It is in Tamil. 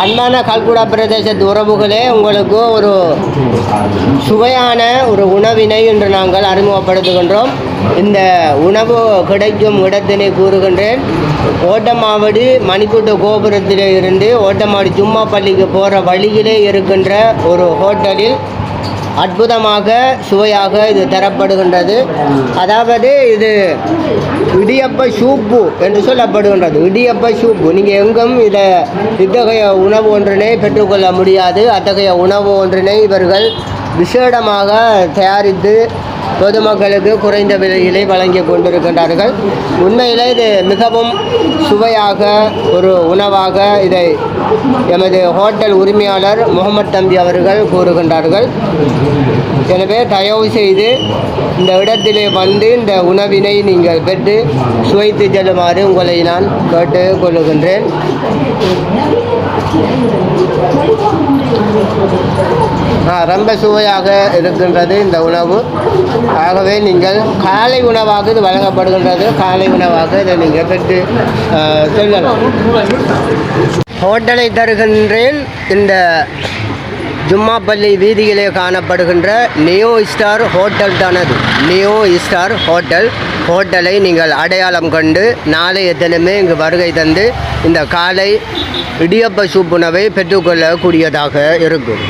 அன்பான கல்குடா பிரதேச உறவுகளே உங்களுக்கு ஒரு சுவையான ஒரு உணவினை இன்று நாங்கள் அறிமுகப்படுத்துகின்றோம். இந்த உணவு கிடைக்கும் இடத்தினை கூறுகின்றேன். ஓட்டமாவடி மணிக்கூட்டு கோபுரத்திலே இருந்து ஓட்டமாவடி சும்மா பள்ளிக்கு போகிற வழியிலே இருக்கின்ற ஒரு ஹோட்டலில் அற்புதமாக சுவையாக இது தரப்படுகின்றது. அதாவது இது இடியப்ப சூப்பு என்று சொல்லப்படுகின்றது. இடியப்ப சூப்பு. நீங்கள் எங்கும் இதை இத்தகைய உணவு ஒன்றினை பெற்றுக்கொள்ள முடியாது. அத்தகைய உணவு ஒன்றினை இவர்கள் விசேடமாக தயாரித்து பொதுமக்களுக்கு குறைந்த விலையிலே வழங்கி கொண்டிருக்கின்றார்கள். உண்மையில் இது மிகவும் சுவையாக ஒரு உணவாக இதை எமது ஹோட்டல் உரிமையாளர் முகமது தம்பி அவர்கள் கூறுகின்றார்கள். எனவே தயவு செய்து இந்த இடத்திலே வந்து இந்த உணவினை நீங்கள் பெற்று சுவைத்து செல்லுமாறு உங்களை நான் கேட்டுக் கொள்ளுகின்றேன். ரொம்ப சுவையாக இருக்கின்றது இந்த உணவு. ஆகவே நீங்கள் காலை உணவாக இது வழங்கப்படுகின்றது. காலை உணவாக இதை நீங்கள் பெற்று சொல்லலாம். ஹோட்டலை தருகின்றேன் இந்த ஜும்மாப்பள்ளி வீதியிலே காணப்படுகின்ற நியோ ஸ்டார் ஹோட்டல் தானது. நியோ ஸ்டார் ஹோட்டல் ஹோட்டலை நீங்கள் அடையாளம் கண்டு நாளைய தினமே இங்கு வருகை தந்து இந்த காலை இடியப்ப சூப்புணவை பெற்றுக்கொள்ளக்கூடியதாக இருக்கும்.